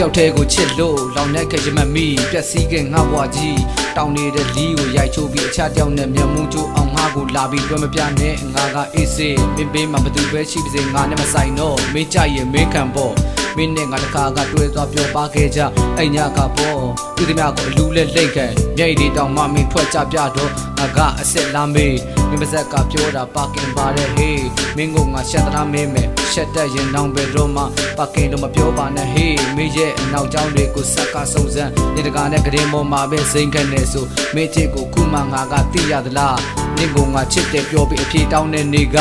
ယောက်တည်းကိုချစ်လို့လောင်တဲ့ကကြမမီပျက်စီးခဲ့ငါဘွားကြီးတောင်းနေတဲ့လီကိုရိုက်ချိုးပြီးအခြားတယောက်နဲ့မျက်မှုကျိုးအောင်ငါကိုလာပြီးတွဲမပြနဲ့ငါကအေးစေးမင်းပေးမှာဘသူပဲရှိပါစေငါနဲ့မဆိုင်တော့မင်းကြရဲ့မင်းခံပေါ့ မင်းနဲ့ငါတခါကတွဲသွားပြောပါခဲ့ကြအဲ့ညကပေါ့ဒီသမျှကိုအလူလက်လိတ်ခဲ့မြိတ်ဒီတောင်မှမင်းထွက်ကြပြတော့ငါကအစ်စ်လာမေးမင်းပါဇက်ကပြောတာပါကင်ပါတဲ့ဟေးမင်းကငါရှက်သလားမင်းမဲ့ရှက်တဲ့ရင်နောင်ပဲတော့မှပါကင်တော့မပြောပါနဲ့ဟေးမင်းရဲ့အနောက်ကျောင်းတွေကိုဆက်ကစုံစမ်းနေတကာနဲ့ကရင်ပေါ်မှာပဲစိန်ခက်နေဆိုမင်းချစ်ကိုခုမှငါကသိရသလားမင်းကငါချစ်တယ်ပြောပြီးအပြေတောင်းတဲ့နေက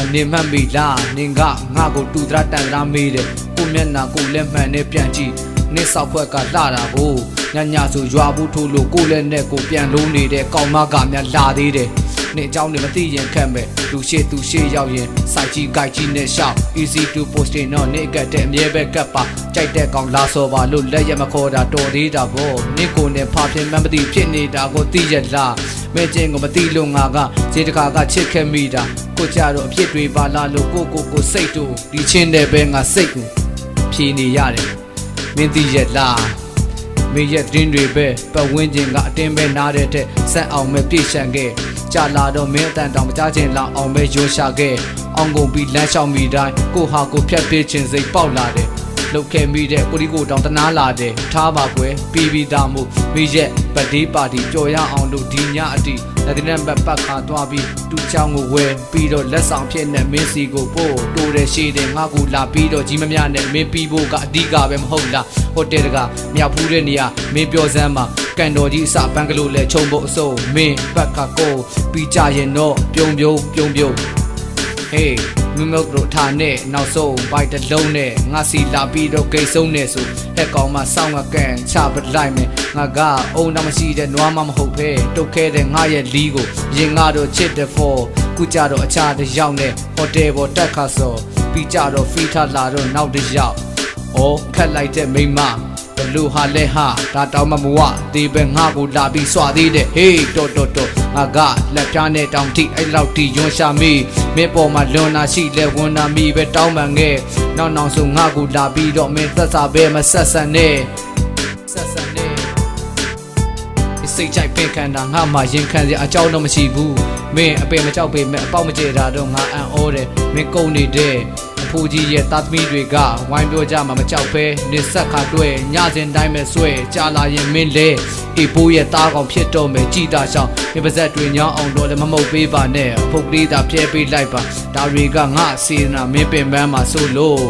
အနေမှတ်မိလားနင်ကငါကိုတူတရာတန်တရာမေးတယ်ကိုမျက်နာကိုလက်မှန်နဲ့ပြန်ကြည့်နစ်ဆောက်ဖွက်ကလာတာကိုညညဆိုရွာဘူးထို့လို့ကိုလက်နဲ့ကိုပြန်လုံးနေတဲ့ကောင်မကများလာသေးတယ်နင့်အကြောင်းတွေမသိရင်ခက်မဲ့လူရှိသူရှိရောက်ရင်စိုက်ကြီးဂိုက်ကြီးနဲ့ရှောက် easy to posting တော့နေကတဲ့အမြဲပဲကပ်ပါကြိုက်တဲ့ကောင်လာစောပါလို့လက်ရမခေါ်တာတော်သေးတာဗောနင့်ကိုနဲ့ဖာပြင်းမှမသိဖြစ်နေတာကိုသိရလား မဲချင်းကိုမသိလို့ငါကခြေတခါကချစ်ခဲ့မိတာကိုကြတော့အဖြစ်တွေပါလာလို့ကိုကိုကိုစိတ်တို့ဒီချင်းတဲ့ပဲငါစိတ်ကိုဖြေနေရတယ်မင်းသိရလားမင်းရဲ့တင်းတွေပဲပတ်ဝန်းကျင်ကအတင်းပဲနားတဲ့တဲ့ဆက်အောင်ပဲပြည့်ရှံခဲ့ကြာလာတော့မင်းအတန်တောင်မကြချင်လောက်အောင်ပဲရိုးရှာခဲ့အောင်ကုန်ပြီးလမ်းလျှောက်မိတိုင်းကိုဟာကိုဖြတ်ပေးခြင်းစိတ်ပေါက်လာတယ် လုတ်ခဲ့မိတဲ့ကိုဒီကိုတောင်တနာလာတယ်ထားပါကွယ်ပြီးပြီးသားမှုမိရဲ့ဗတ်ဒီပါတီကြော်ရအောင်လို့ဒီညအတိလက်တင်ဘက်ပတ်ခါသွားပြီးတူချောင်းကိုဝဲပြီးတော့လက်ဆောင်ဖြစ်နေမင်းစီကိုပို့တိုးတယ်ရှိတယ်ငါကူလာပြီးတော့ကြီးမမြနဲ့မင်းပြီးဖို့ကအဓိကပဲမဟုတ်လားဟိုတယ်တကမြောက်ဖူးတဲ့နေရာမင်းပြောစမ်းမှာကန်တော်ကြီးအစဘန်ကလေးလဲခြုံဖို့အစိုးမင်းဘက်ကကိုပြီးကြရင်တော့ပြုံပြုံပြုံပြုံဟေး မမုတ်တို့ထားနဲ့နောက်ဆုံးဘိုက်တစ်လုံးနဲ့ငါစီလာပြီးတော့ဂိတ်ဆုံးနဲ့ဆိုဟက်ကောင်မစောင်းငကန်ချပလိုက်မယ်ငါကအုံတော့မရှိတဲ့နွားမမဟုတ်ဖဲတုတ်ခဲတဲ့ငါရဲ့လီကိုရင်ငါတော့ချစ်တဲ့ဖို့ခုကြတော့အခြားတစ်ယောက်နဲ့ဟိုတယ်ပေါ်တက်ခါစောပြီးကြတော့ဖီထားလာတော့နောက်တစ်ယောက်ဩခက်လိုက်တဲ့မိန်းမဘ လူဟာလဲဟာဒါတောင်းမမဝဒီပဲငါကိုလာပြီးစွာသေးတယ်ဟေးတော်တော်တော်ငါကလက်ပြားနဲ့တောင်ထိအဲ့လောက်ထိယွန်ရှာမိမင်းပေါ်မှာလွန်နာရှိလဲဝန်နာမိပဲတောင်းပန်ခဲ့နောက်နောက်ဆိုငါကိုလာပြီးတော့မင်းသက်စာပဲမဆက်ဆန်နဲ့ဆက်ဆန်နဲ့ဒီစိတ်ကြိုက်ပင်ခံတာငါမှရင်ခံစရာအကြောင်းတော့မရှိဘူးမင်းအပင်မကြောက်ပေမဲ့အပေါက်မကျေတာတော့ငါအံ့ဩတယ်မင်းကုန်နေတဲ့အ ဖိုးကြီးရဲ့သားသမီးတွေကဝိုင်းပြောကြမှာမကြောက်ပဲနေဆက်ခါတွေ့ညစဉ်တိုင်းပဲဆွဲကြာလာရင်မင်းလဲအေပိုးရဲ့သားကောင်ဖြစ်တော့မယ်ကြည်တာရှောင်းမင်းပါဇက်တွေညောင်းအောင်တော့လည်းမမုတ်ပေးပါနဲ့အဖုတ်ကလေးသာပြဲပေးလိုက်ပါဒါတွေကငါစေနာမင်းပင်ပန်းမှာဆိုလို့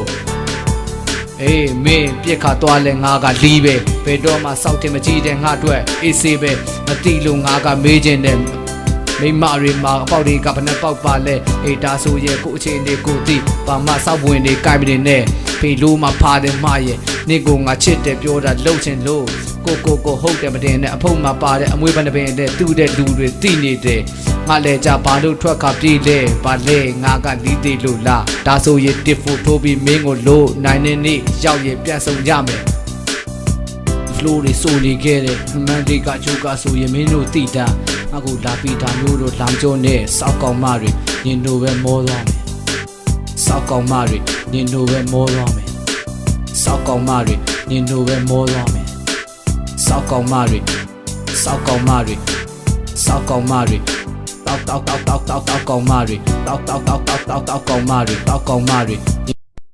အေးမင်းပြက်ခါသွားလဲငါကလီးပဲဘယ်တော့မှစောက်တင်မကြည့်တဲ့ငါအတွက်အေးဆေးပဲမတိလို့ငါကမေးခြင်းနဲ့ မိမတွေမှာအပေါက်တွေကဘယ်နှပေါက်ပါလဲအေးဒါဆိုရဲ့ကိုအချင်းတွေကိုသိဘာမှစောက်ဝင်တွေကြိုက်ပြီးနေဖေလို့မှဖားတယ်မရဲ့နေကိုငါချစ်တယ်ပြောတာလှုပ်ချင်လို့ကိုကိုကိုဟုတ်တယ်မတင်နဲ့အဖုံမှာပါတဲ့အမွေးပန်းတစ်ပင်တဲ့သူ့တဲ့လူတွေတိနေတယ်ငါလဲကြဘာလို့ထွက်ခါပြေးလဲဘာလဲငါကလီးသေးလို့လားဒါဆိုရင်တစ်ဖို့ထိုးပြီးမင်းကိုလို့နိုင်နေနေရောက်ရင်ပြန်ဆုံကြမယ် flow တွေစိုးနေခဲ့တဲ့မန်ဒီကဂျိုကဆိုရင်မင်းတို့တိတာ အခုလာပီတာမျိုးတို့လောင်ကျုံနဲ့စောက်ကောင်မတွေညင်တို့ပဲမောသွားမယ်စောက်ကောင်မတွေညင်တို့ပဲမောသွားမယ်စောက်ကောင်မတွေညင်တို့ပဲမောသွားမယ်စောက်ကောင်မတွေစောက်ကောင်မတွေစောက်ကောင်မတွေတောက်တောက်တောက်တောက်တောက်တောက်ကောင်မတွေတောက်တောက်တောက်တောက်တောက်တောက်ကောင်မတွေတောက်ကောင်မတွေ